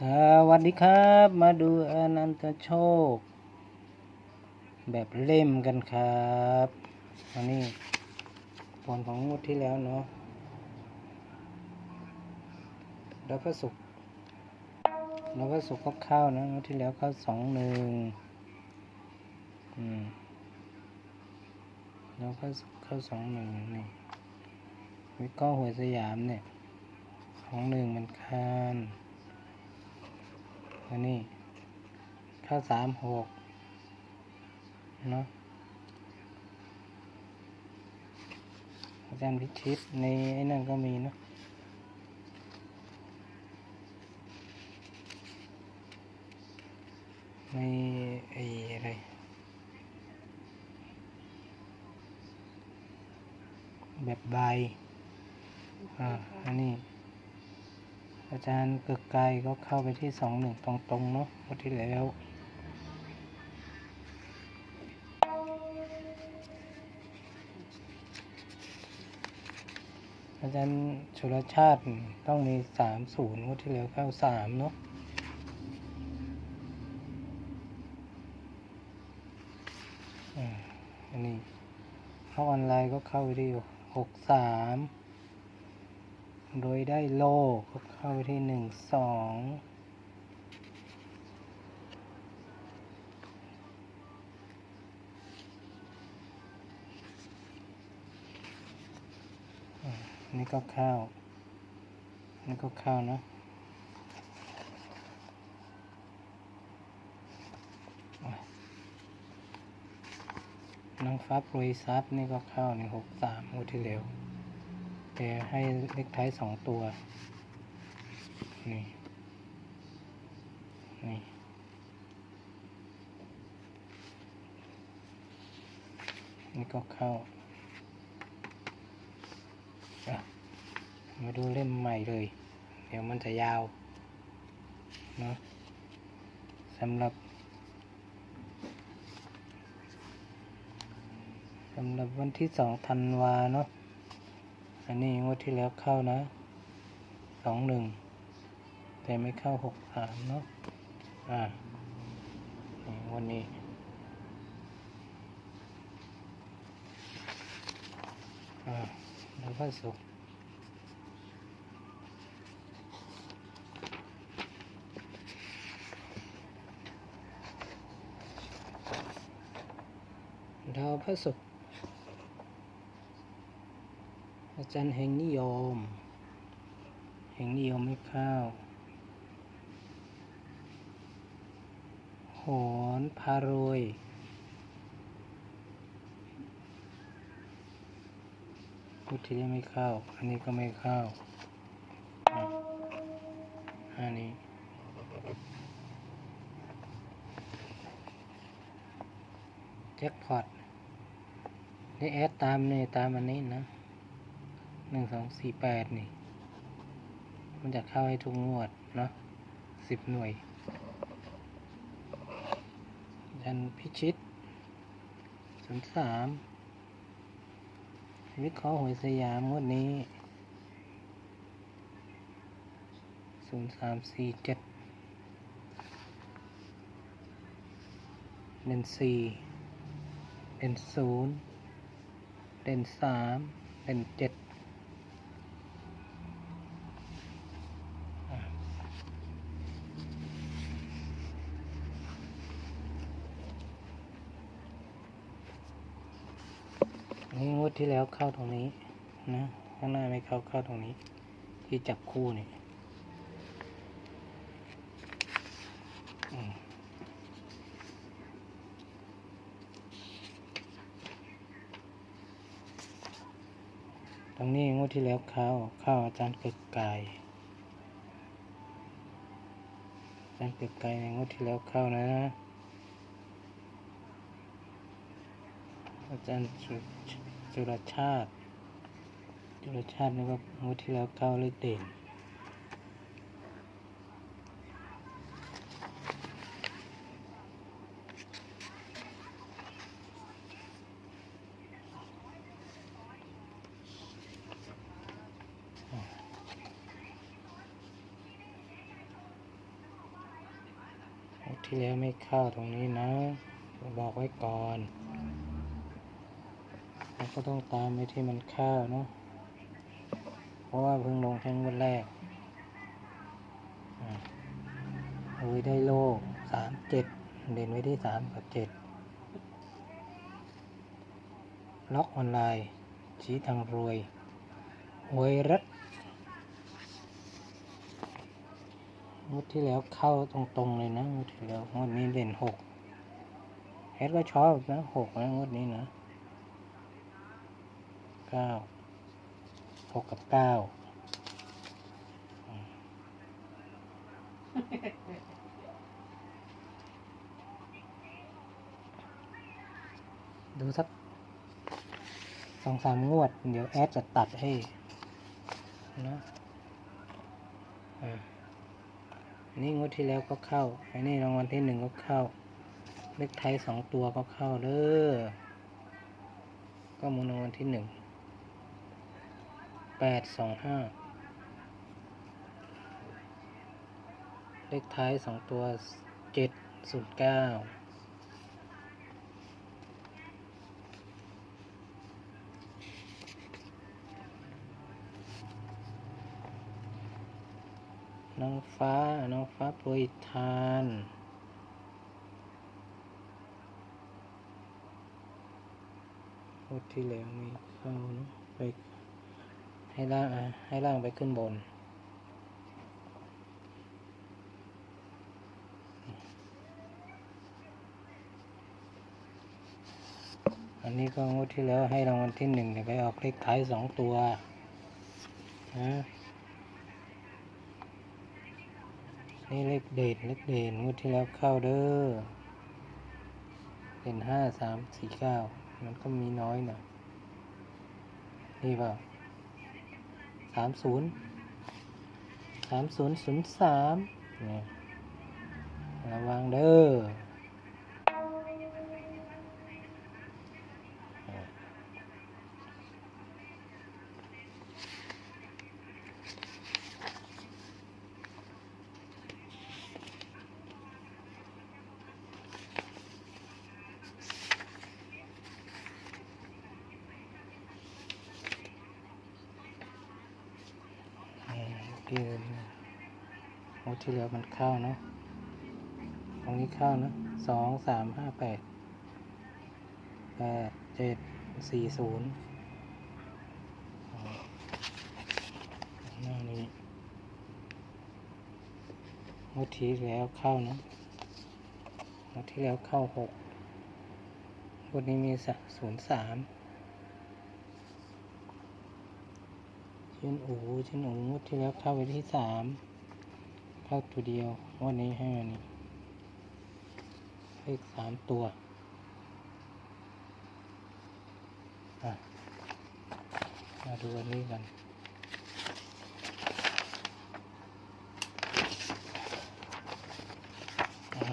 สวัสดีครับ มาดูอนันตโชค แบบเล่มกันครับอันนี้ผลของงวดที่แล้วเนาะแล้วก็สุกร์แล้วก็สุกร์ก็เข้านะงวดที่แล้วเข้าสองหนึ่งอืมแล้วก็สุกเข้าสองหนึ่งนี่วิเคราะห์หวยสยามเนี่ยสองหนึ่งมันคานนี้ ข้าสามหกเนาะอาจารย์พิชิตในไอ้นั่นก็มีเนาะในไอ้อะไรแบบใบอ่าอันนี้อาจารย์เกึกไกลก็เข้าไปที่สองหนึ่งตรงๆเนาะวันที่แล้ว อาจารย์ชุลชาติต้องมีสามศูนย์วันที่แล้วเข้าสามเนาะอันนี้เข้าออนไลน์ก็เข้าไปที่หกสามโดยได้โลก็เข้าไปที่หนึ่งสอง นี่ก็ข้าว นี่ก็ข้านะอะนางฟ้าโปรยซับนี่ก็ข้าในหกสามงวดที่แล้วแต่ให้เลขท้ายสองตัว นี่ นี่นี่ก็เข้าอะ มาดูเล่มใหม่เลย เดี๋ยวมันจะยาวเนาะสำหรับสำหรับวันที่สองธันวาเนาะอันนี้งวดที่แล้วเข้านะสองหนึ่งแต่ไม่เข้าหกสามเนาะอ่าวันนี้อ่าแล้วก็สุก ดาวพระศุกร์อาจารย์แห่งนิยม แห่งนิยมไม่เข้าโหนพารวยพุทธิยังไม่เข้า อันนี้ก็ไม่เข้า อันนี้แจ็คพอต นี่แอดตามนี่ตามอันนี้นะหนึ่งสองสี่แปดนี่ มันจะเข้าให้ทุกงวดเนาะสิบหน่วยยันพิชิตศูนย์สามวิเคราะห์หวยสยามงวดนี้ศูนย์สามสี่เจ็ดเด่นสี่เด่นศูนย์ เด่นสามเด่นเจ็ดนี่งวดที่แล้วเข้าตรงนี้นะข้างหน้าไม่เข้าเข้าตรงนี้ ที่จับคู่นี่อืมตรงนี้งวด ที่แล้วเข้าเข้าอาจารย์เกิดไก่อาจารย์เกิดไก่ในงวดที่แล้วเข้านะอาจารย์สุจุรชาติจุรชาตินี่ก็งวดที่แล้วเข้าเลขเด่น ที่แล้วไม่เข้าตรงนี้นะบอกไว้ก่อนเราก็ต้องตามไปที่มันเข้าเนาะเพราะว่าเพิ่งลงแค่งวดแรกอะโอ้ยได้โลสามเจ็ดเด่นไว้ที่สามกับเจ็ดล็อกออนไลน์ชี้ทางรวยหวยรัด งวดที่แล้วเข้าตรงๆเลยนะงวดที่แล้วงวดนี้เด่นหกแอดก็ชอบนะหกนะงวดนี้นะเก้าหกกับเก้าดูสักสองสามงวด เดี๋ยวแอดจะตัดให้นะอ่า นี่งวดที่แล้วก็เข้าไอ้นี่รางวัลที่หนึ่งก็เข้า เลขไทยสองตัวก็เข้าเด้อก็มูลรางวัลที่หนึ่งแปดสองห้าเลขท้ายสองตัวเจ็ดศูนย์เก้า น้องฟ้า น้องฟ้าโปรยทานโคตรที่แล้วมีเข้านะไปให้ล่างให้ล่างไปขึ้นบน อันนี้ก็งวดที่แล้วให้รางวัลที่หนึ่งเนี่ยไปออกเลขท้ายสองตัวนะ นี่เลขเด่นเลขเด่นงวดที่แล้วเข้าเด้อเด่นห้าสามสี่เก้ามันก็มีน้อยหน่อยนี่เปล่าสามศูนย์สามศูนย์ศูนย์สามนี่ระวังเด้อ มที่โอ้ที่เหลือมันเข้าเนาะตรงนี้เข้านะสองสามห้าแปดแปดเจ็ดสี่ศูนย์หน้านี้งวดที่แล้วเข้านะงวดที่แล้วเข้าหกงวดนี้มีศูนย์สาม ชิ้นอูชิ้นอูงวดที่แล้วเข้าไปที่สามเข้าตัวเดียววันนี้ให้อันนี้เลขสามตัวมาดูอันนี้กันอ่า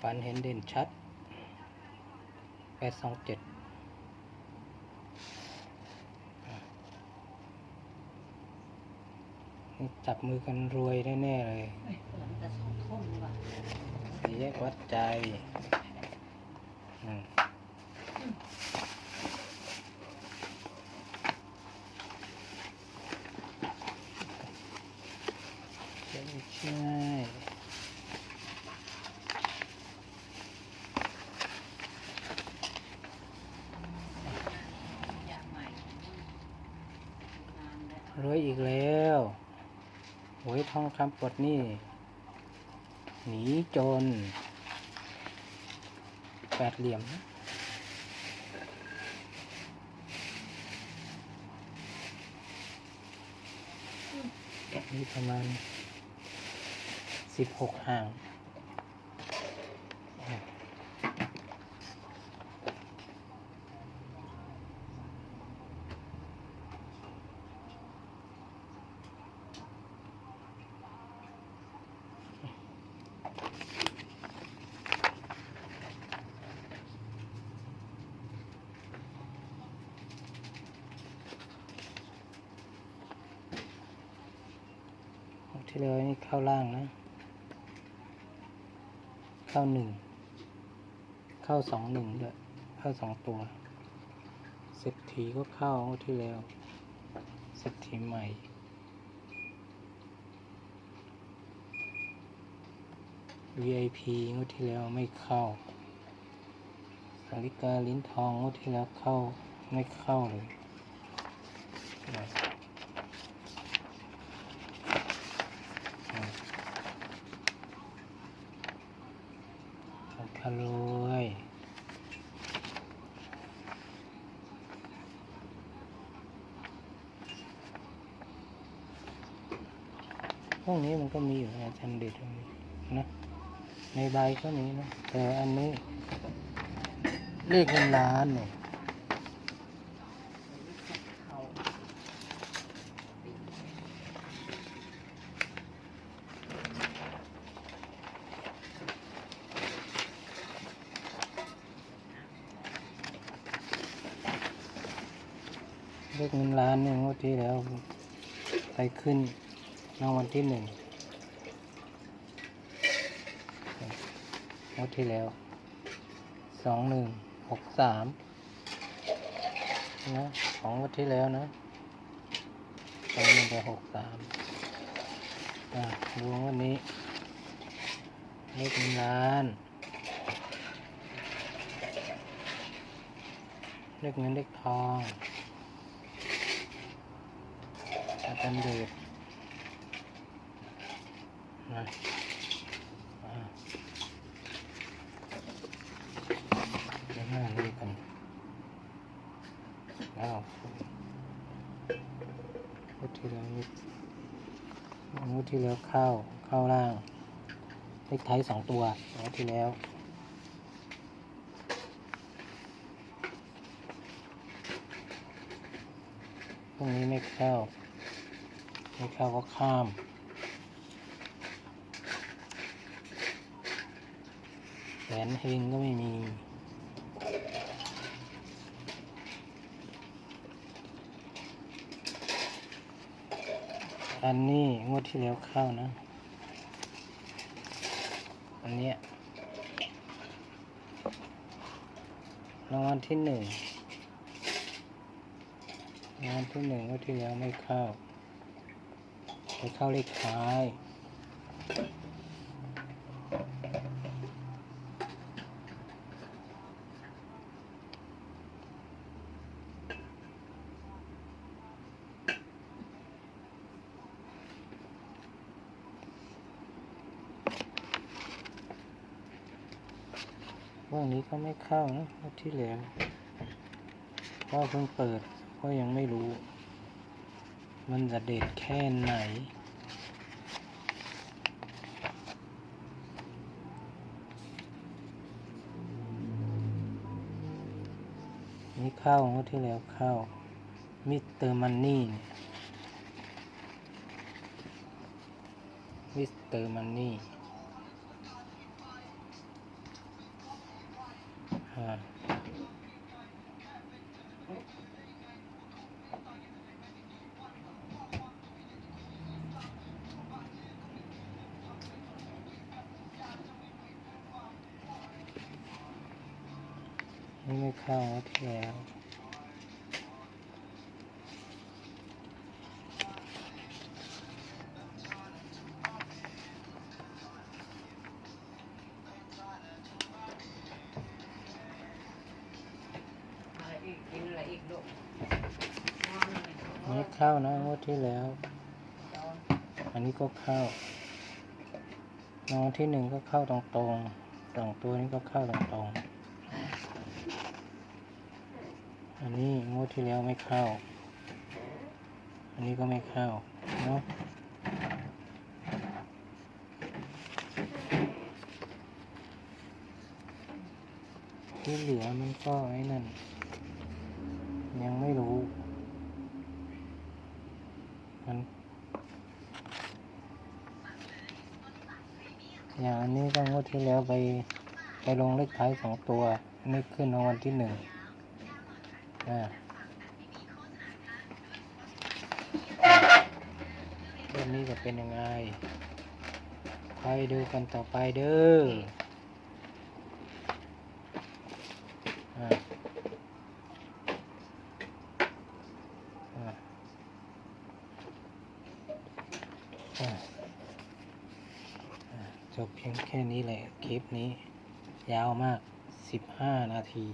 ฝันเห็นเด่นชัด แปดสองเจ็ดจับมือกันรวยแน่ๆเลยแต่สองทุ่มว่ะสี่แยกวัดใจอืมใช่ใช่ อย่างใหม่นานแล้ว รวยอีกแล้วหวยทองคำ ปลดหนี่หนีจนแปดเหลี่ยมนะนี่ประมาณสิบหกห่าง ที่แล้วนี่เข้าล่างนะ เข้าหนึ่ง เข้าสองหนึ่งด้วยเข้าสองตัวเศรษฐีก็เข้างวดที่แล้วเศรษฐีใหม่ VIP งวดที่แล้วไม่เข้าสาริกาลิ้นทองงวดที่แล้วเข้าไม่เข้าเลยนะอะเอาพะรวยพวกนี้มันก็มีอยู่นะอาจันเด็ดมัน นะ ในใบก็มีนะ แต่อันนี้ เลขเงินล้านเนี่ยเขาเลขเงินล้านเนี่ยงวดที่แล้ว ไปขึ้นรางวัลที่หนึ่ง งวดที่แล้วสองหนึ่งหกสามนะของงวดที่แล้วนะสองหนึ่งกับหกสามอะดูงวันนี้เลขเงินล้านเลขเงินเลขทองอาจารย์เดชนะอ่าเดี๋ยวหน้านี้กันแล้วงวด ที่แล้วงวดที่แล้วเข้าเข้าล่าง เลขไทยสองตัวงวดที่แล้วพรุ่งนี้ไม่เข้า ไม่เข้าก็ข้ามแสนเฮงก็ไม่มี อันนี้งวดที่แล้วเข้านะ อันเนี้ยรางวัลที่หนึ่งงานที่หนึ่งงวดที่แล้วไม่เข้าไปเข้าเลขท้าย ก็ไม่เข้านะที่แล้วก็เพิ่งเปิดก็ยังไม่รู้ มันจะเด็ดแค่ไหนนี่เข้างวดที่แล้วเข้า มิสเตอร์มันนี่มิสเตอร์มันนี่ นี่ไม่เข้างวดที่แล้วอะไรอีกกินอะไรอีกลูกนอนเลยนี่เข้านะงวดที่แล้วนอนอันนี้ก็เข้ารางวัลที่หนึ่งก็เข้าตรงตรงๆสองตัวนี้ก็เข้าตรงตรงๆ อันนี้งวดที่แล้วไม่เข้า อันนี้ก็ไม่เข้าเนาะที่เหลือมันก็ไอ้นั่น ยังไม่รู้ มันอย่างอันนี้ก็งวดที่แล้วไปไปลงเลขท้ายสองตัวอันนี้ขึ้นรางวัลที่หนึ่ง อ่าแบบนี้จะเป็นยังไงคอยดูกันต่อไปเด้อจบเพียงแค่นี้แหละ คลิปนี้ ยาวมาก 15 นาที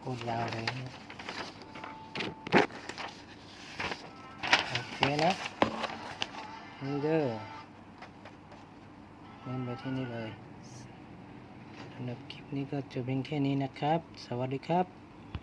โค ตรยาวเลยโอเคนะนี่เด้อเล่นไปที่นี่เลยสำหรับคลิปนี้ก็จะเป็นแค่นี้นะครับ สวัสดีครับ